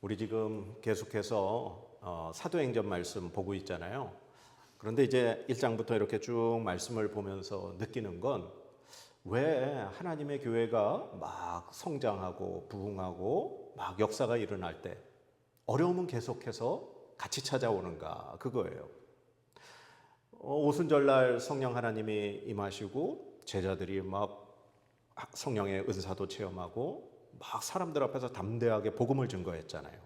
우리 지금 계속해서 어, 사도행전 말씀 보고 있잖아요. 그런데 이제 1장부터 이렇게 쭉 말씀을 보면서 느끼는 건 왜 하나님의 교회가 막 성장하고 부흥하고 막 역사가 일어날 때 어려움은 계속해서 같이 찾아오는가 그거예요. 어, 오순절날 성령 하나님이 임하시고 제자들이 막 성령의 은사도 체험하고 막 사람들 앞에서 담대하게 복음을 증거했잖아요.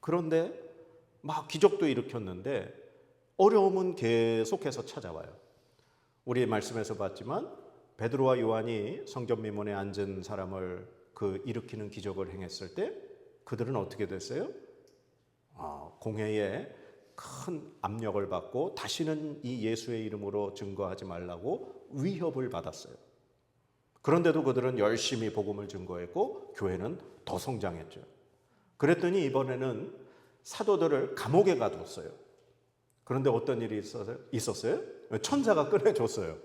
그런데 막 기적도 일으켰는데 어려움은 계속해서 찾아와요. 우리 말씀에서 봤지만 베드로와 요한이 성전 미문에 앉은 사람을 그 일으키는 기적을 행했을 때 그들은 어떻게 됐어요? 아, 공회에 큰 압력을 받고 다시는 이 예수의 이름으로 증거하지 말라고 위협을 받았어요. 그런데도 그들은 열심히 복음을 증거했고 교회는 더 성장했죠. 그랬더니 이번에는 사도들을 감옥에 가뒀어요. 그런데 어떤 일이 있었어요? 천사가 꺼내줬어요.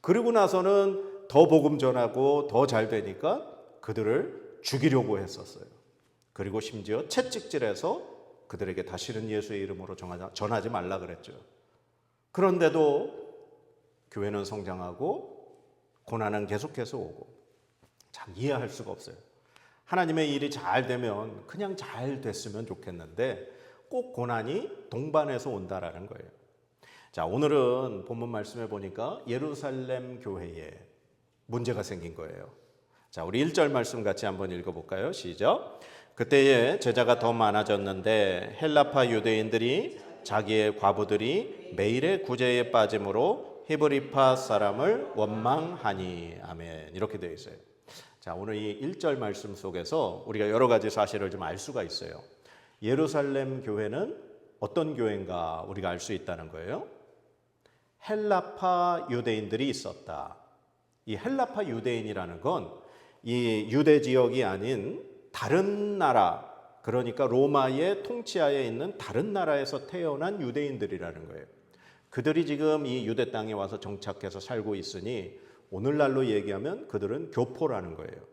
그리고 나서는 더 복음 전하고 더 잘 되니까 그들을 죽이려고 했었어요. 그리고 심지어 채찍질해서 그들에게 다시는 예수의 이름으로 전하지 말라 그랬죠. 그런데도 교회는 성장하고 고난은 계속해서 오고 참 이해할 수가 없어요. 하나님의 일이 잘 되면 그냥 잘 됐으면 좋겠는데 꼭 고난이 동반해서 온다라는 거예요. 자, 오늘은 본문 말씀에 보니까 예루살렘 교회에 문제가 생긴 거예요. 자, 우리 1절 말씀 같이 한번 읽어 볼까요? 시작. 그때에 제자가 더 많아졌는데 헬라파 유대인들이 자기의 과부들이 매일의 구제에 빠짐으로 히브리파 사람을 원망하니 아멘. 이렇게 되어 있어요. 자, 오늘 이 1절 말씀 속에서 우리가 여러 가지 사실을 좀 알 수가 있어요. 예루살렘 교회는 어떤 교회인가 우리가 알 수 있다는 거예요. 헬라파 유대인들이 있었다. 이 헬라파 유대인이라는 건 이 유대 지역이 아닌 다른 나라, 그러니까 로마의 통치하에 있는 다른 나라에서 태어난 유대인들이라는 거예요. 그들이 지금 이 유대 땅에 와서 정착해서 살고 있으니 오늘날로 얘기하면 그들은 교포라는 거예요.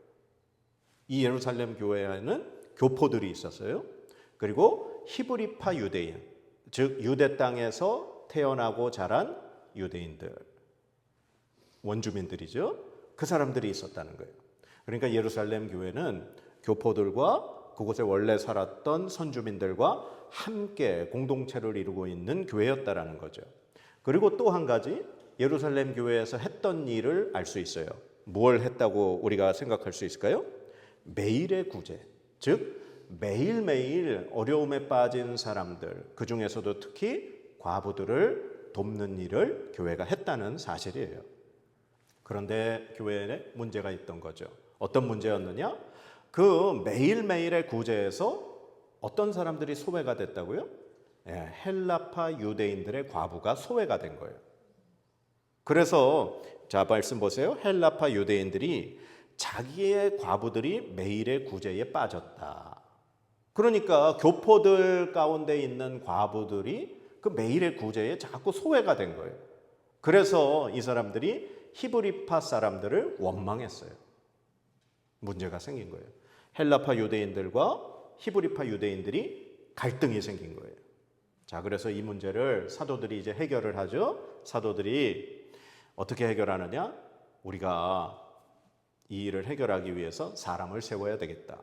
이 예루살렘 교회에는 교포들이 있었어요. 그리고 히브리파 유대인, 즉 유대 땅에서 태어나고 자란 유대인들, 원주민들이죠. 그 사람들이 있었다는 거예요. 그러니까 예루살렘 교회는 교포들과 그곳에 원래 살았던 선주민들과 함께 공동체를 이루고 있는 교회였다라는 거죠. 그리고 또 한 가지 예루살렘 교회에서 했던 일을 알 수 있어요. 뭘 했다고 우리가 생각할 수 있을까요? 매일의 구제. 즉 매일매일 어려움에 빠진 사람들, 그 중에서도 특히 과부들을 돕는 일을 교회가 했다는 사실이에요. 그런데 교회에 문제가 있던 거죠. 어떤 문제였느냐? 그 매일매일의 구제에서 어떤 사람들이 소외가 됐다고요? 예, 헬라파 유대인들의 과부가 소외가 된 거예요. 그래서 자 말씀 보세요. 헬라파 유대인들이 자기의 과부들이 매일의 구제에 빠졌다. 그러니까 교포들 가운데 있는 과부들이 그 매일의 구제에 자꾸 소외가 된 거예요. 그래서 이 사람들이 히브리파 사람들을 원망했어요. 문제가 생긴 거예요. 헬라파 유대인들과 히브리파 유대인들이 갈등이 생긴 거예요. 자, 그래서 이 문제를 사도들이 이제 해결을 하죠. 사도들이 어떻게 해결하느냐? 우리가 이 일을 해결하기 위해서 사람을 세워야 되겠다.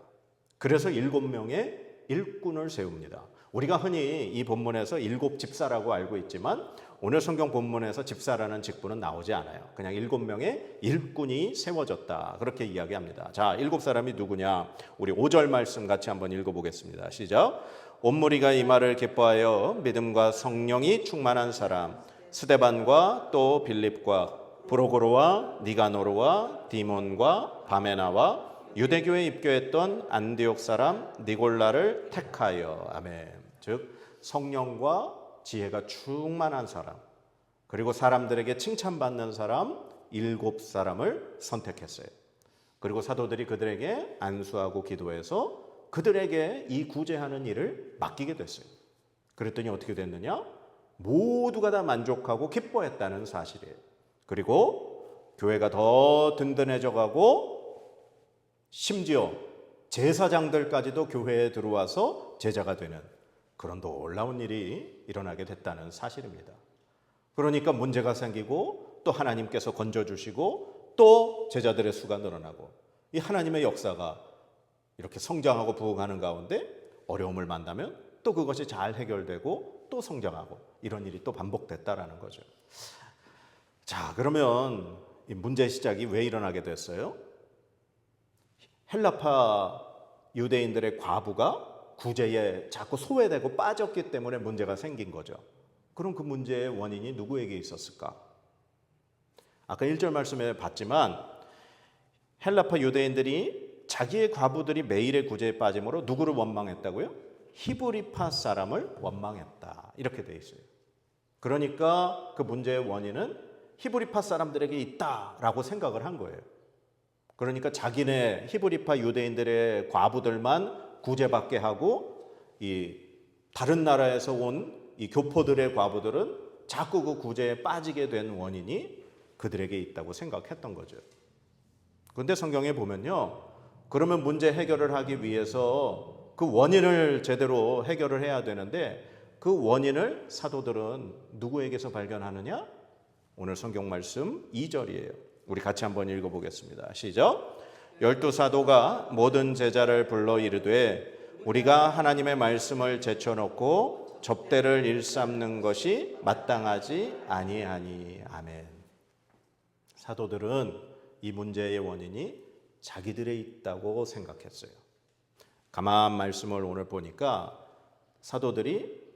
그래서 일곱 명의 일꾼을 세웁니다. 우리가 흔히 이 본문에서 일곱 집사라고 알고 있지만 오늘 성경 본문에서 집사라는 직분은 나오지 않아요. 그냥 일곱 명의 일꾼이 세워졌다. 그렇게 이야기합니다. 자, 일곱 사람이 누구냐? 우리 5절 말씀 같이 한번 읽어보겠습니다. 시작. 온 무리가 이 말을 기뻐하여 믿음과 성령이 충만한 사람 스데반과 또 빌립과 브로고로와 니가노르와 디몬과 바메나와 유대교에 입교했던 안디옥 사람 니골라를 택하여 아멘. 즉 성령과 지혜가 충만한 사람 그리고 사람들에게 칭찬받는 사람 일곱 사람을 선택했어요. 그리고 사도들이 그들에게 안수하고 기도해서 그들에게 이 구제하는 일을 맡기게 됐어요. 그랬더니 어떻게 됐느냐? 모두가 다 만족하고 기뻐했다는 사실이에요. 그리고 교회가 더 든든해져 가고 심지어 제사장들까지도 교회에 들어와서 제자가 되는 그런 놀라운 일이 일어나게 됐다는 사실입니다. 그러니까 문제가 생기고 또 하나님께서 건져주시고 또 제자들의 수가 늘어나고 이 하나님의 역사가 이렇게 성장하고 부흥하는 가운데 어려움을 만나면 또 그것이 잘 해결되고 또 성장하고 이런 일이 또 반복됐다라는 거죠. 자, 그러면 이 문제 시작이 왜 일어나게 됐어요? 헬라파 유대인들의 과부가 구제에 자꾸 소외되고 빠졌기 때문에 문제가 생긴 거죠. 그럼 그 문제의 원인이 누구에게 있었을까? 아까 1절 말씀에 봤지만 헬라파 유대인들이 자기의 과부들이 매일의 구제에 빠짐으로 누구를 원망했다고요? 히브리파 사람을 원망했다. 이렇게 돼 있어요. 그러니까 그 문제의 원인은 히브리파 사람들에게 있다라고 생각을 한 거예요. 그러니까 자기네 히브리파 유대인들의 과부들만 구제받게 하고 이 다른 나라에서 온 이 교포들의 과부들은 자꾸 그 구제에 빠지게 된 원인이 그들에게 있다고 생각했던 거죠. 그런데 성경에 보면요. 그러면 문제 해결을 하기 위해서 그 원인을 제대로 해결을 해야 되는데 그 원인을 사도들은 누구에게서 발견하느냐? 오늘 성경 말씀 2절이에요. 우리 같이 한번 읽어 보겠습니다. 시작. 열두 사도가 모든 제자를 불러 이르되 우리가 하나님의 말씀을 제쳐놓고 접대를 일삼는 것이 마땅하지 아니하니 아멘. 사도들은 이 문제의 원인이 자기들에 있다고 생각했어요. 가만 말씀을 오늘 보니까 사도들이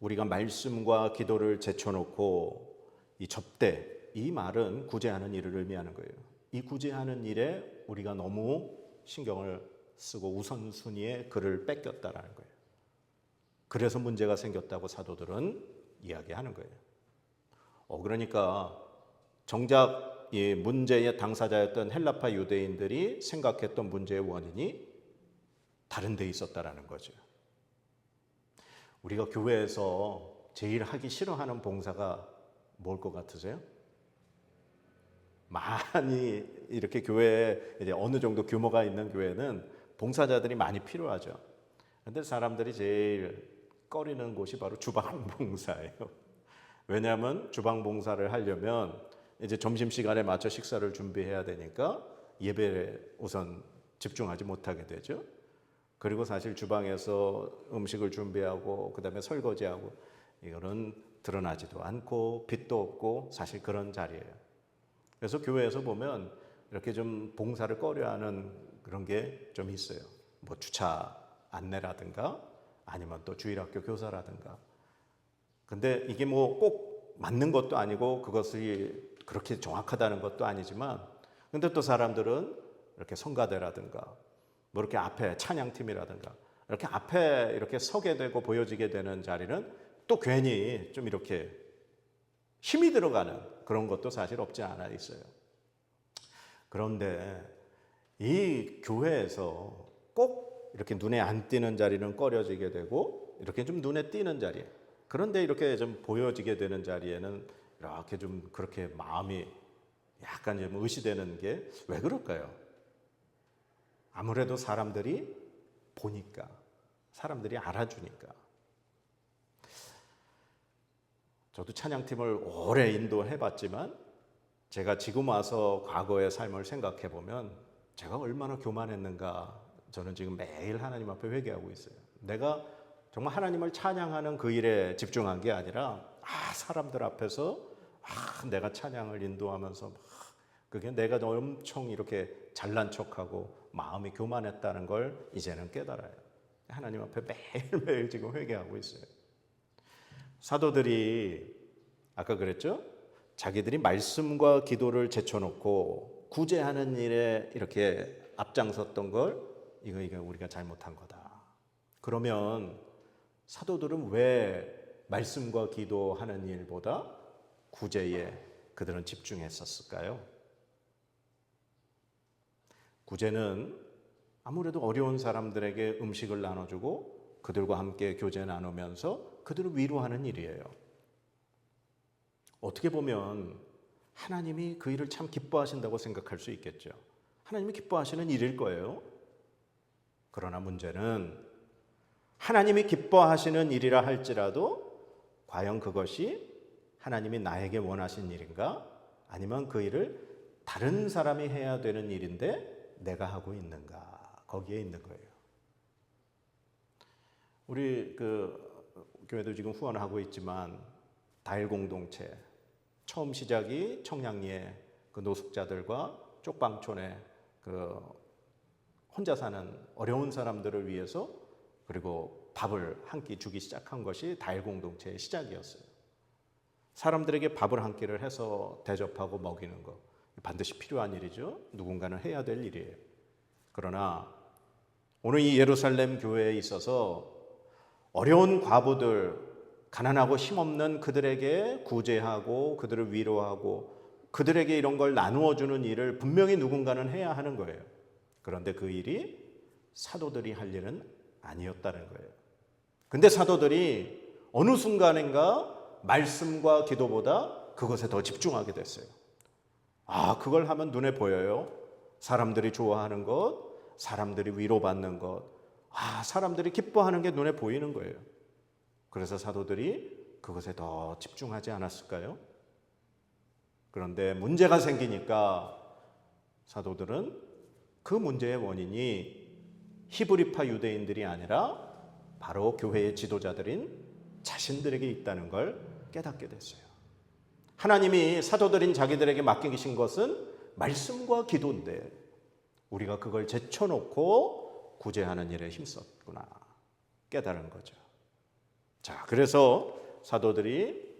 우리가 말씀과 기도를 제쳐놓고 이 접대 이 말은 구제하는 일을 의미하는 거예요. 이 구제하는 일에 우리가 너무 신경을 쓰고 우선순위에 그를 뺏겼다라는 거예요. 그래서 문제가 생겼다고 사도들은 이야기하는 거예요. 어 그러니까 정작 이 문제의 당사자였던 헬라파 유대인들이 생각했던 문제의 원인이 다른 데 있었다라는 거죠. 우리가 교회에서 제일 하기 싫어하는 봉사가 뭘 것 같으세요? 많이 이렇게 교회에 이제 어느 정도 규모가 있는 교회는 봉사자들이 많이 필요하죠. 근데 사람들이 제일 꺼리는 곳이 바로 주방 봉사예요. 왜냐하면 주방 봉사를 하려면 이제 점심 시간에 맞춰 식사를 준비해야 되니까 예배에 우선 집중하지 못하게 되죠. 그리고 사실 주방에서 음식을 준비하고 그다음에 설거지하고 이거는 드러나지도 않고 빛도 없고 사실 그런 자리예요. 그래서 교회에서 보면 이렇게 좀 봉사를 꺼려하는 그런 게 좀 있어요. 뭐 주차 안내라든가 아니면 또 주일학교 교사라든가. 근데 이게 뭐 꼭 맞는 것도 아니고 그것이 그렇게 정확하다는 것도 아니지만 근데 또 사람들은 이렇게 성가대라든가 뭐 이렇게 앞에 찬양팀이라든가 이렇게 앞에 이렇게 서게 되고 보여지게 되는 자리는 또 괜히 좀 이렇게 힘이 들어가는 그런 것도 사실 없지 않아 있어요. 그런데 이 교회에서 꼭 이렇게 눈에 안 띄는 자리는 꺼려지게 되고 이렇게 좀 눈에 띄는 자리. 그런데 이렇게 좀 보여지게 되는 자리에는 이렇게 좀 그렇게 마음이 약간 좀 의시되는 게 왜 그럴까요? 아무래도 사람들이 보니까, 사람들이 알아주니까. 저도 찬양팀을 오래 인도해 봤지만 제가 지금 와서 과거의 삶을 생각해 보면 제가 얼마나 교만했는가 저는 지금 매일 하나님 앞에 회개하고 있어요. 내가 정말 하나님을 찬양하는 그 일에 집중한 게 아니라 아 사람들 앞에서 아 내가 찬양을 인도하면서 막 그게 내가 엄청 이렇게 잘난 척하고 마음이 교만했다는 걸 이제는 깨달아요. 하나님 앞에 매일매일 지금 회개하고 있어요. 사도들이 아까 그랬죠? 자기들이 말씀과 기도를 제쳐놓고 구제하는 일에 이렇게 앞장섰던 걸 이거 이거 우리가 잘못한 거다. 그러면 사도들은 왜 말씀과 기도하는 일보다 구제에 그들은 집중했었을까요? 구제는 아무래도 어려운 사람들에게 음식을 나눠주고 그들과 함께 교제 나누면서 그들을 위로하는 일이에요. 어떻게 보면 하나님이 그 일을 참 기뻐하신다고 생각할 수 있겠죠. 하나님이 기뻐하시는 일일 거예요. 그러나 문제는 하나님이 기뻐하시는 일이라 할지라도 과연 그것이 하나님이 나에게 원하신 일인가? 아니면 그 일을 다른 사람이 해야 되는 일인데 내가 하고 있는가? 거기에 있는 거예요. 우리 그 교회도 지금 후원하고 있지만 다일 공동체 처음 시작이 청량리의 그 노숙자들과 쪽방촌에 그 혼자 사는 어려운 사람들을 위해서 그리고 밥을 한 끼 주기 시작한 것이 다일 공동체의 시작이었어요. 사람들에게 밥을 한 끼를 해서 대접하고 먹이는 거 반드시 필요한 일이죠. 누군가는 해야 될 일이에요. 그러나 오늘 이 예루살렘 교회에 있어서 어려운 과부들, 가난하고 힘없는 그들에게 구제하고 그들을 위로하고 그들에게 이런 걸 나누어 주는 일을 분명히 누군가는 해야 하는 거예요. 그런데 그 일이 사도들이 할 일은 아니었다는 거예요. 근데 사도들이 어느 순간인가 말씀과 기도보다 그것에 더 집중하게 됐어요. 아, 그걸 하면 눈에 보여요. 사람들이 좋아하는 것, 사람들이 위로받는 것, 아, 사람들이 기뻐하는 게 눈에 보이는 거예요. 그래서 사도들이 그것에 더 집중하지 않았을까요? 그런데 문제가 생기니까 사도들은 그 문제의 원인이 히브리파 유대인들이 아니라 바로 교회의 지도자들인 자신들에게 있다는 걸 깨닫게 됐어요. 하나님이 사도들인 자기들에게 맡기신 것은 말씀과 기도인데 우리가 그걸 제쳐놓고 구제하는 일에 힘썼구나 깨달은 거죠. 자, 그래서 사도들이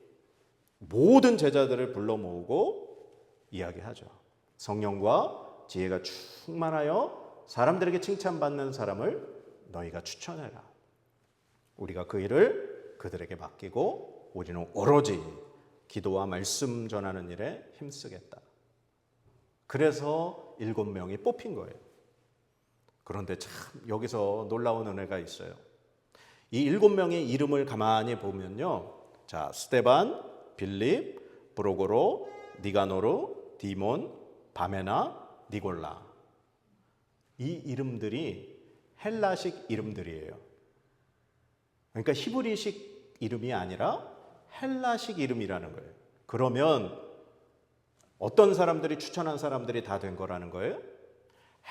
모든 제자들을 불러 모으고 이야기하죠. 성령과 지혜가 충만하여 사람들에게 칭찬받는 사람을 너희가 추천해라. 우리가 그 일을 그들에게 맡기고 우리는 오로지 기도와 말씀 전하는 일에 힘쓰겠다. 그래서 일곱 명이 뽑힌 거예요. 그런데 참 여기서 놀라운 은혜가 있어요. 이 일곱 명의 이름을 가만히 보면요. 자, 스테반, 빌립, 브로고로, 니가노르, 디몬, 바메나, 니골라. 이 이름들이 헬라식 이름들이에요. 그러니까 히브리식 이름이 아니라 헬라식 이름이라는 거예요. 그러면 어떤 사람들이 추천한 사람들이 다 된 거라는 거예요?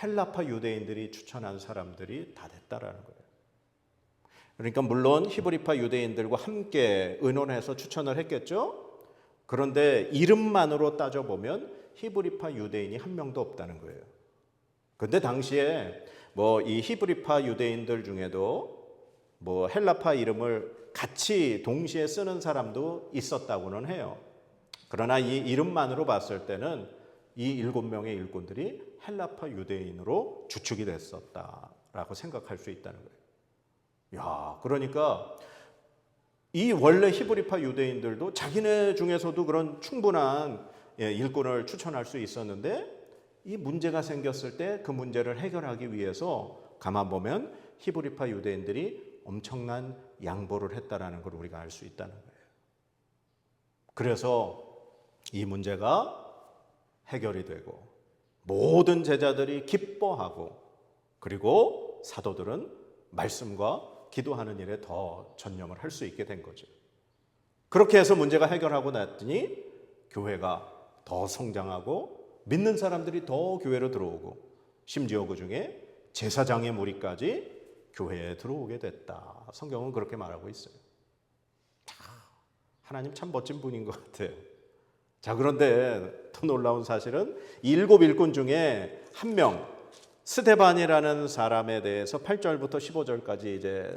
헬라파 유대인들이 추천한 사람들이 다 됐다라는 거예요. 그러니까 물론 히브리파 유대인들과 함께 의논해서 추천을 했겠죠. 그런데 이름만으로 따져보면 히브리파 유대인이 한 명도 없다는 거예요. 근데 당시에 뭐 이 히브리파 유대인들 중에도 뭐 헬라파 이름을 같이 동시에 쓰는 사람도 있었다고는 해요. 그러나 이 이름만으로 봤을 때는 이 일곱 명의 일꾼들이 헬라파 유대인으로 주축이 됐었다라고 생각할 수 있다는 거예요. 야, 그러니까 이 원래 히브리파 유대인들도 자기네 중에서도 그런 충분한 예, 일꾼을 추천할 수 있었는데 이 문제가 생겼을 때 그 문제를 해결하기 위해서 가만 보면 히브리파 유대인들이 엄청난 양보를 했다라는 걸 우리가 알 수 있다는 거예요. 그래서 이 문제가 해결이 되고 모든 제자들이 기뻐하고 그리고 사도들은 말씀과 기도하는 일에 더 전념을 할 수 있게 된 거죠. 그렇게 해서 문제가 해결하고 났더니 교회가 더 성장하고 믿는 사람들이 더 교회로 들어오고 심지어 그 중에 제사장의 무리까지 교회에 들어오게 됐다. 성경은 그렇게 말하고 있어요. 하나님 참 멋진 분인 것 같아요. 자, 그런데 더 놀라운 사실은 일곱 일꾼 중에 한 명, 스테반이라는 사람에 대해서 8절부터 15절까지 이제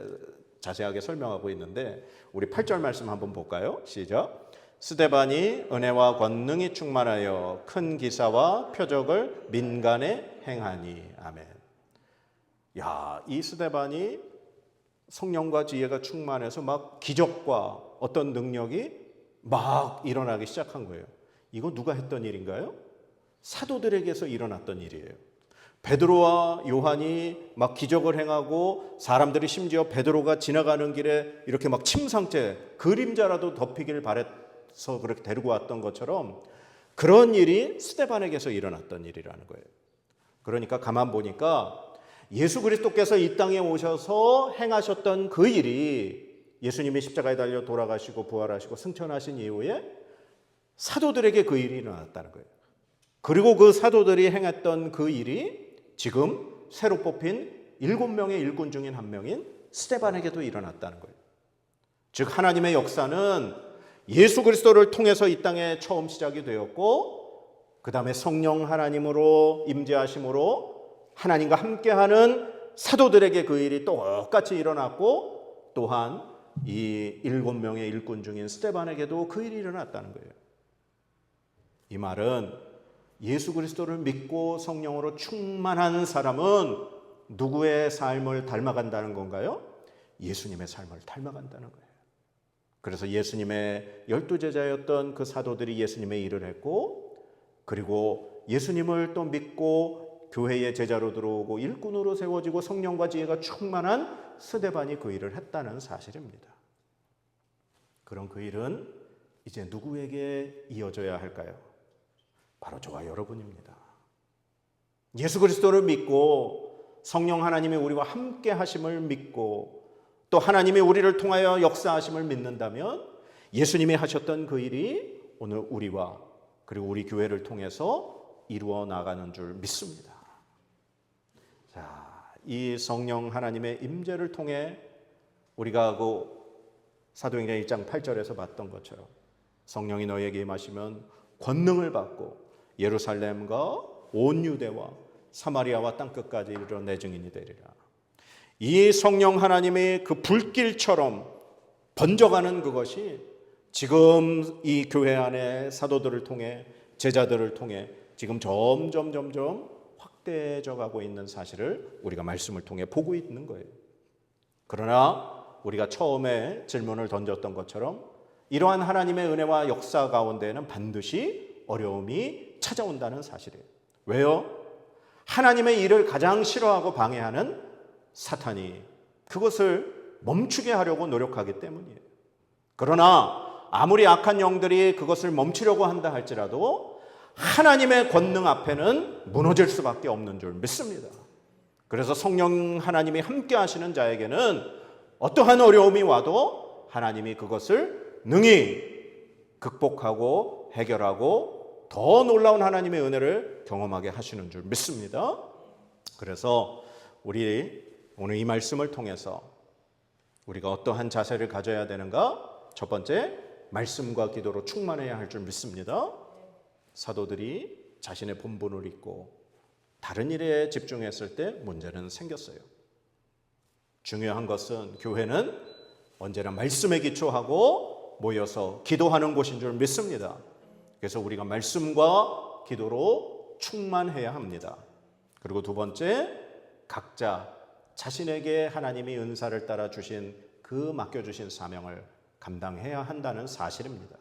자세하게 설명하고 있는데 우리 8절 말씀 한번 볼까요? 시작. 스테반이 은혜와 권능이 충만하여 큰 기사와 표적을 민간에 행하니 아멘. 야, 이 스테반이 성령과 지혜가 충만해서 막 기적과 어떤 능력이 막 일어나기 시작한 거예요. 이거 누가 했던 일인가요? 사도들에게서 일어났던 일이에요. 베드로와 요한이 막 기적을 행하고 사람들이 심지어 베드로가 지나가는 길에 이렇게 막 침상째 그림자라도 덮이길 바래서 그렇게 데리고 왔던 것처럼 그런 일이 스테반에게서 일어났던 일이라는 거예요. 그러니까 가만 보니까 예수 그리스도께서 이 땅에 오셔서 행하셨던 그 일이 예수님이 십자가에 달려 돌아가시고 부활하시고 승천하신 이후에 사도들에게 그 일이 일어났다는 거예요. 그리고 그 사도들이 행했던 그 일이 지금 새로 뽑힌 일곱 명의 일꾼 중인 한 명인 스테반에게도 일어났다는 거예요. 즉 하나님의 역사는 예수 그리스도를 통해서 이 땅에 처음 시작이 되었고 그 다음에 성령 하나님으로 임재하심으로 하나님과 함께하는 사도들에게 그 일이 똑같이 일어났고 또한 이 일곱 명의 일꾼 중인 스테반에게도 그 일이 일어났다는 거예요. 이 말은 예수 그리스도를 믿고 성령으로 충만한 사람은 누구의 삶을 닮아간다는 건가요? 예수님의 삶을 닮아간다는 거예요. 그래서 예수님의 열두 제자였던 그 사도들이 예수님의 일을 했고 그리고 예수님을 또 믿고 교회의 제자로 들어오고 일꾼으로 세워지고 성령과 지혜가 충만한 스데반이 그 일을 했다는 사실입니다. 그런 그 일은 이제 누구에게 이어져야 할까요? 바로 저와 여러분입니다. 예수 그리스도를 믿고 성령 하나님이 우리와 함께 하심을 믿고 또 하나님이 우리를 통하여 역사하심을 믿는다면 예수님이 하셨던 그 일이 오늘 우리와 그리고 우리 교회를 통해서 이루어 나가는 줄 믿습니다. 자, 이 성령 하나님의 임재를 통해 우리가 그 사도행전 1장 8절에서 봤던 것처럼 성령이 너희에게 임하시면 권능을 받고 예루살렘과 온 유대와 사마리아와 땅 끝까지 이르러 내 증인이 되리라. 이 성령 하나님의 그 불길처럼 번져가는 그것이 지금 이 교회 안에 사도들을 통해 제자들을 통해 지금 점점 점점 확대져 가고 있는 사실을 우리가 말씀을 통해 보고 있는 거예요. 그러나 우리가 처음에 질문을 던졌던 것처럼 이러한 하나님의 은혜와 역사 가운데는 반드시 어려움이 찾아온다는 사실이에요. 왜요? 하나님의 일을 가장 싫어하고 방해하는 사탄이 그것을 멈추게 하려고 노력하기 때문이에요. 그러나 아무리 악한 영들이 그것을 멈추려고 한다 할지라도 하나님의 권능 앞에는 무너질 수밖에 없는 줄 믿습니다. 그래서 성령 하나님이 함께 하시는 자에게는 어떠한 어려움이 와도 하나님이 그것을 능히 극복하고 해결하고 더 놀라운 하나님의 은혜를 경험하게 하시는 줄 믿습니다. 그래서 우리 오늘 이 말씀을 통해서 우리가 어떠한 자세를 가져야 되는가? 첫 번째, 말씀과 기도로 충만해야 할 줄 믿습니다. 사도들이 자신의 본분을 잊고 다른 일에 집중했을 때 문제는 생겼어요. 중요한 것은 교회는 언제나 말씀에 기초하고 모여서 기도하는 곳인 줄 믿습니다. 그래서 우리가 말씀과 기도로 충만해야 합니다. 그리고 두 번째, 각자 자신에게 하나님이 은사를 따라 주신 그 맡겨주신 사명을 감당해야 한다는 사실입니다.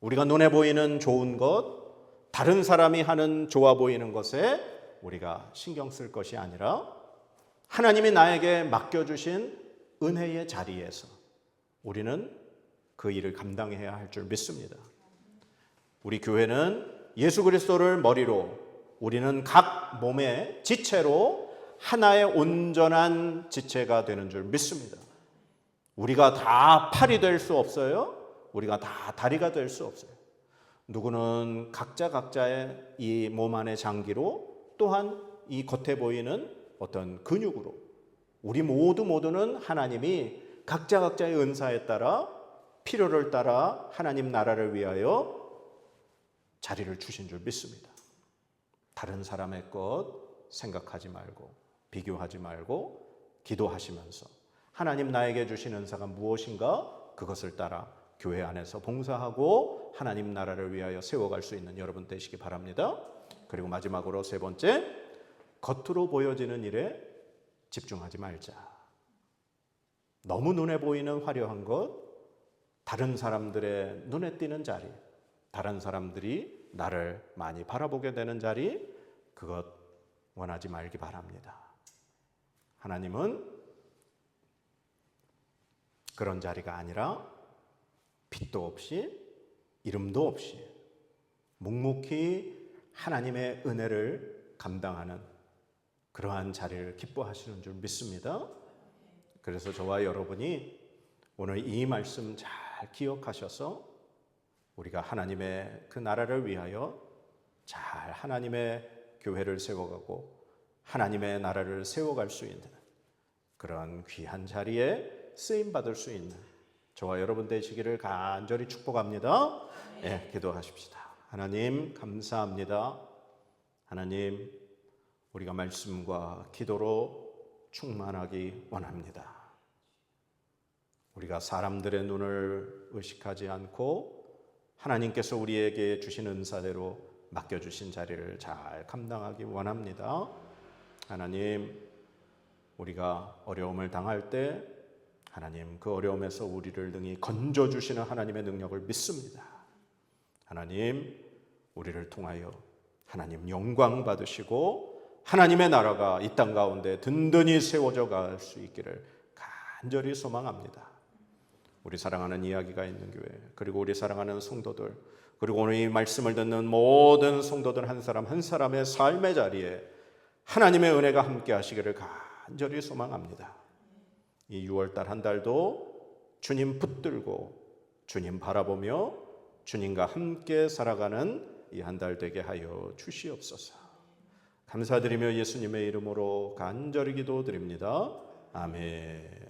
우리가 눈에 보이는 좋은 것, 다른 사람이 하는 좋아 보이는 것에 우리가 신경 쓸 것이 아니라 하나님이 나에게 맡겨주신 은혜의 자리에서 우리는 그 일을 감당해야 할 줄 믿습니다. 우리 교회는 예수 그리스도를 머리로 우리는 각 몸의 지체로 하나의 온전한 지체가 되는 줄 믿습니다. 우리가 다 팔이 될 수 없어요. 우리가 다 다리가 될 수 없어요. 누구는 각자 각자의 이 몸 안의 장기로 또한 이 겉에 보이는 어떤 근육으로 우리 모두 모두는 하나님이 각자 각자의 은사에 따라 필요를 따라 하나님 나라를 위하여 자리를 주신 줄 믿습니다. 다른 사람의 것 생각하지 말고 비교하지 말고 기도하시면서 하나님 나에게 주신 은사가 무엇인가 그것을 따라 교회 안에서 봉사하고 하나님 나라를 위하여 세워갈 수 있는 여러분 되시기 바랍니다. 그리고 마지막으로 세 번째, 겉으로 보여지는 일에 집중하지 말자. 너무 눈에 보이는 화려한 것, 다른 사람들의 눈에 띄는 자리, 다른 사람들이 나를 많이 바라보게 되는 자리, 그것 원하지 말기 바랍니다. 하나님은 그런 자리가 아니라 빛도 없이 이름도 없이 묵묵히 하나님의 은혜를 감당하는 그러한 자리를 기뻐하시는 줄 믿습니다. 그래서 저와 여러분이 오늘 이 말씀 잘 기억하셔서 우리가 하나님의 그 나라를 위하여 잘 하나님의 교회를 세워가고 하나님의 나라를 세워갈 수 있는 그런 귀한 자리에 쓰임 받을 수 있는 저와 여러분 되시기를 간절히 축복합니다. 예, 기도하십시다. 하나님 감사합니다. 하나님 우리가 말씀과 기도로 충만하기 원합니다. 우리가 사람들의 눈을 의식하지 않고 하나님께서 우리에게 주신 은사대로 맡겨주신 자리를 잘 감당하기 원합니다. 하나님, 우리가 어려움을 당할 때 하나님 그 어려움에서 우리를 능히 건져 주시는 하나님의 능력을 믿습니다. 하나님, 우리를 통하여 하나님 영광 받으시고 하나님의 나라가 이 땅 가운데 든든히 세워져 갈 수 있기를 간절히 소망합니다. 우리 사랑하는 이야기가 있는 교회 그리고 우리 사랑하는 성도들 그리고 오늘 이 말씀을 듣는 모든 성도들 한 사람 한 사람의 삶의 자리에 하나님의 은혜가 함께 하시기를 간절히 소망합니다. 이 6월 달 한 달도 주님 붙들고 주님 바라보며 주님과 함께 살아가는 이 한 달 되게 하여 주시옵소서. 감사드리며 예수님의 이름으로 간절히 기도드립니다. 아멘.